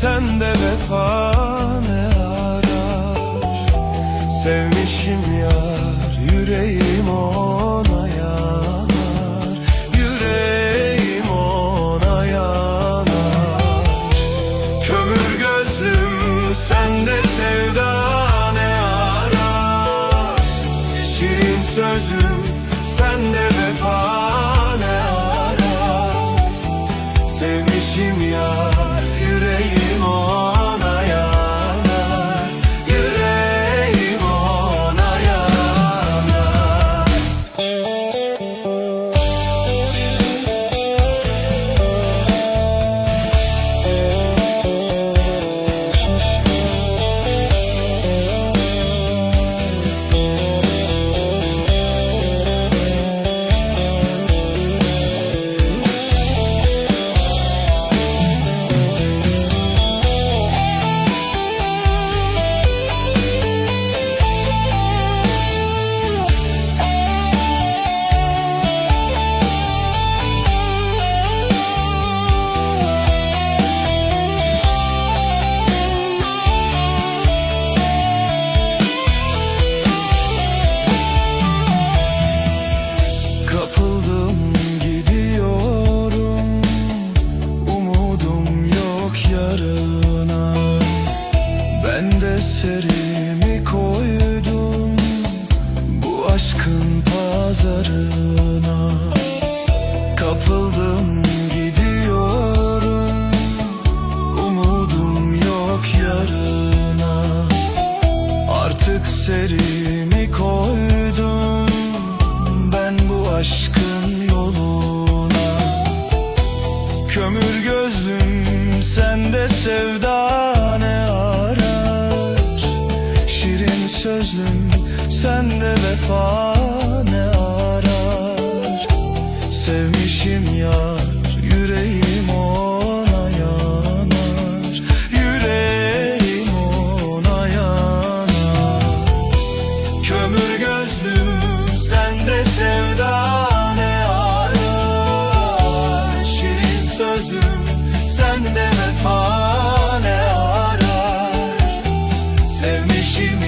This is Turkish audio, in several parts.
Sen de vefa ne arar? Sevmişim yar yüreğim o. sevda ne arar? Şirin sözlüm sende vefa Sevmişim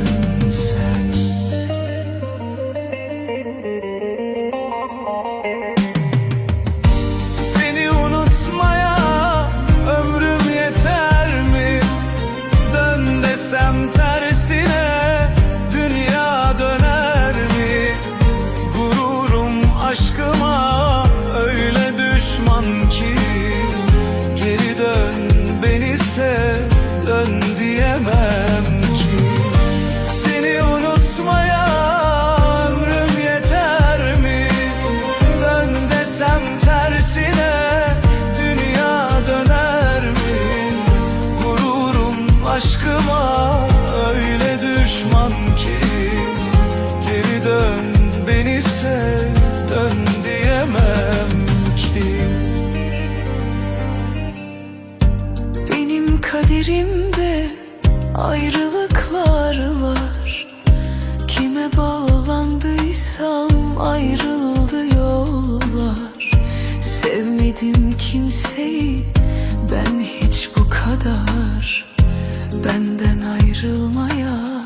kaderimde ayrılıklar var. Kime bağlandıysam ayrıldı yollar. Sevmedim kimseyi ben hiç bu kadar. Benden ayrılmaya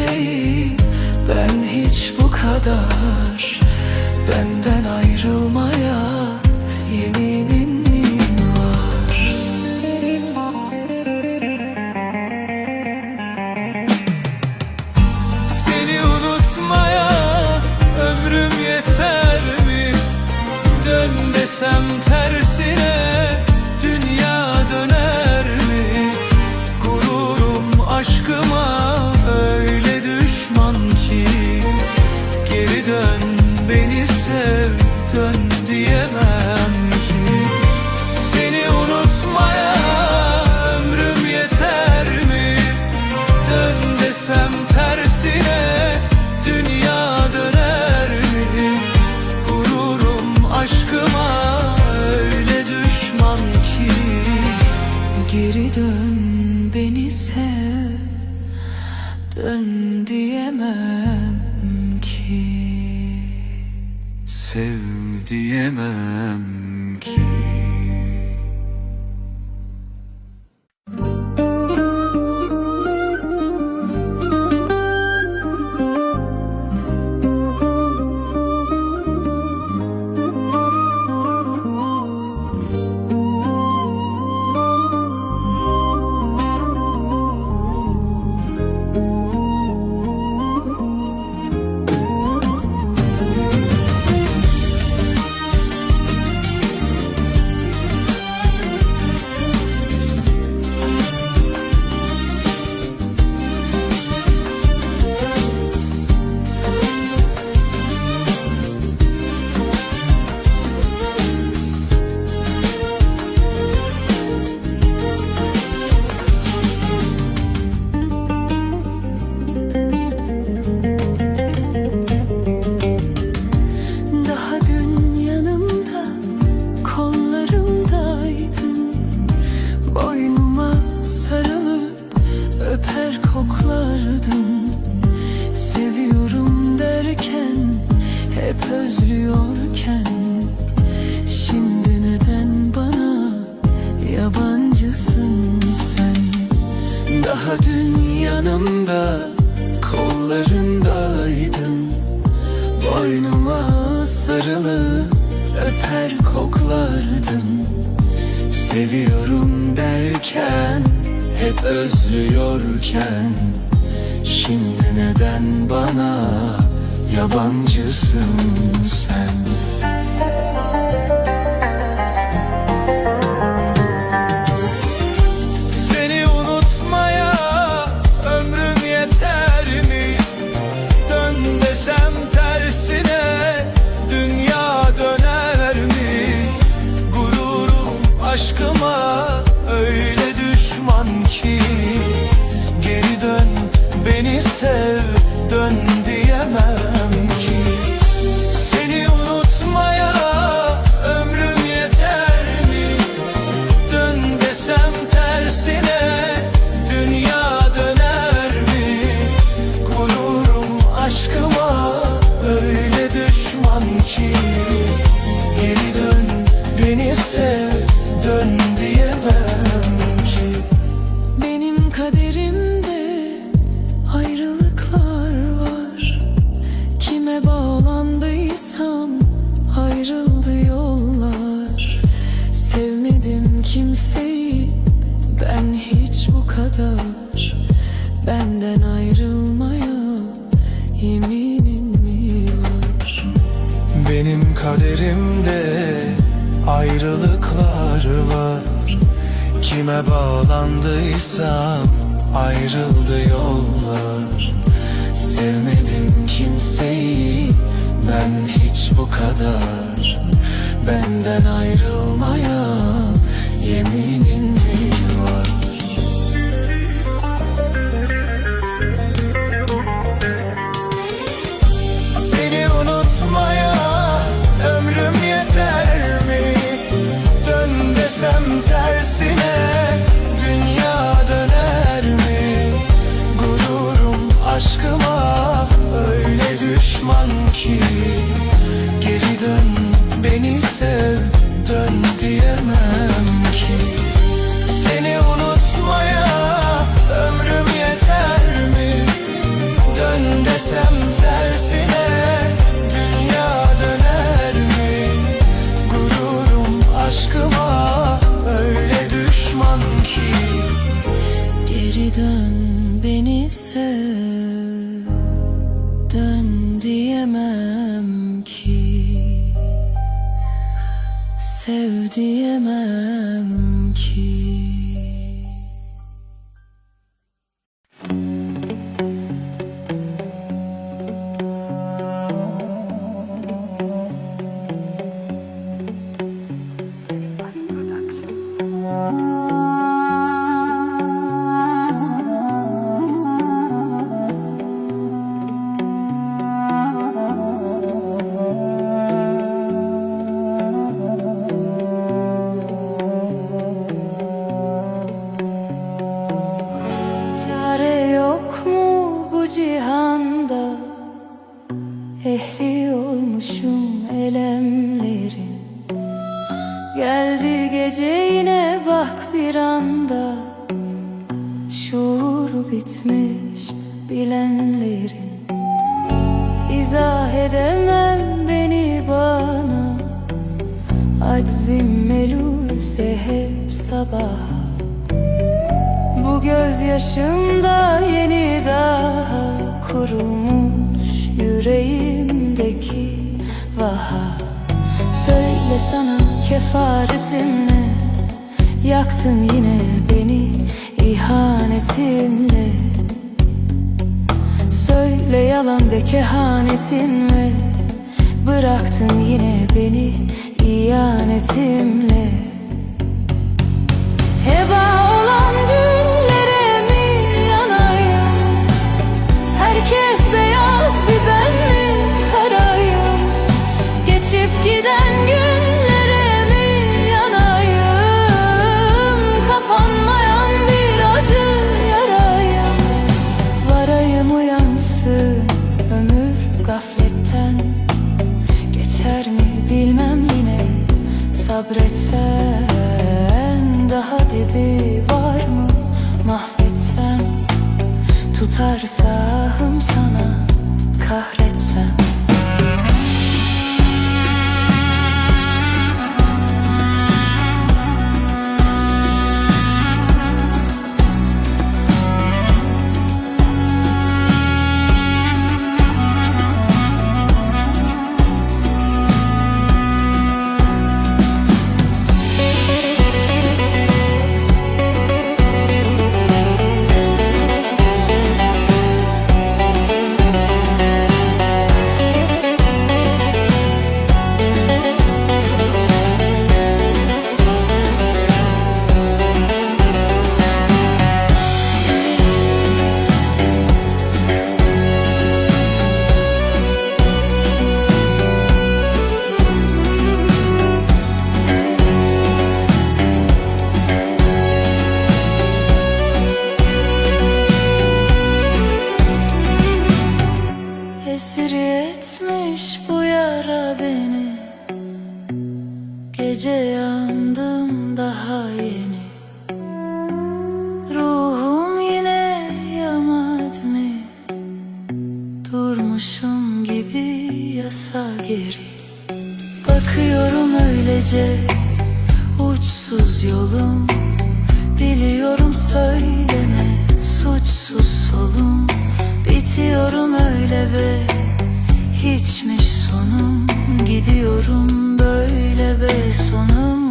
kimseyi Ben hiç bu kadar Benden sen bana Yabancısın sen. içinde ayrılıklar var. Kime bağlandıysam ayrıldı yollar. Sevmedim kimseyi ben hiç bu kadar. Benden ayrılmaya yeminin desem tersine Geldi gece yine bak bir anda. Şuuru bitmiş bilenlerin. İzah edemem beni bana. Aczim melulse hep sabaha. Bu gözyaşımda yeni daha kurumuş yüreğimdeki vaha. Söyle sana kefaretin ne Yaktın yine beni ihanetinle. Söyle yalan de kehanetinle Bıraktın yine beni ihanetimle Heba Ahım sana kahretsem Öylece uçsuz yolum. Biliyorum söyleme suçsuz solum. Bitiyorum öyle ve hiçmiş sonum. Gidiyorum böyle ve sonummuş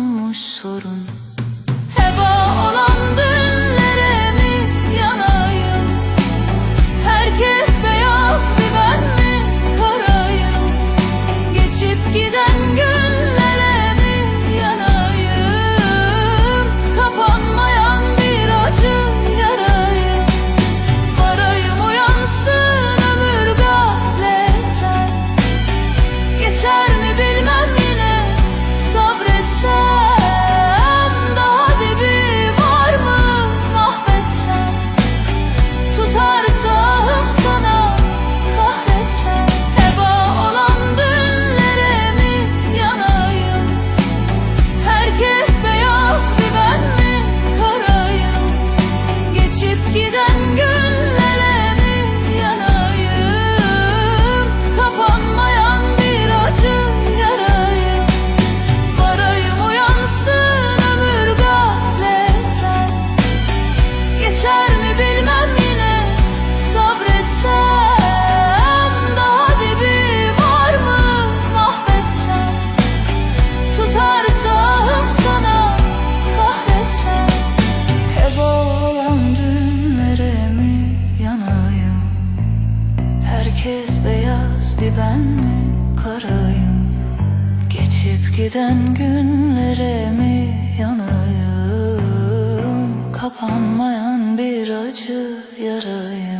Geçer mi bilmem yine. Sabretsem Daha dibi var mı? Mahvetsem. Tutarsam sana kahretsem. Hep olan dünlere mi yanayım? Herkes beyaz bir ben mi karayım? Geçip giden günlere mi Kapanmayan bir acı yarayım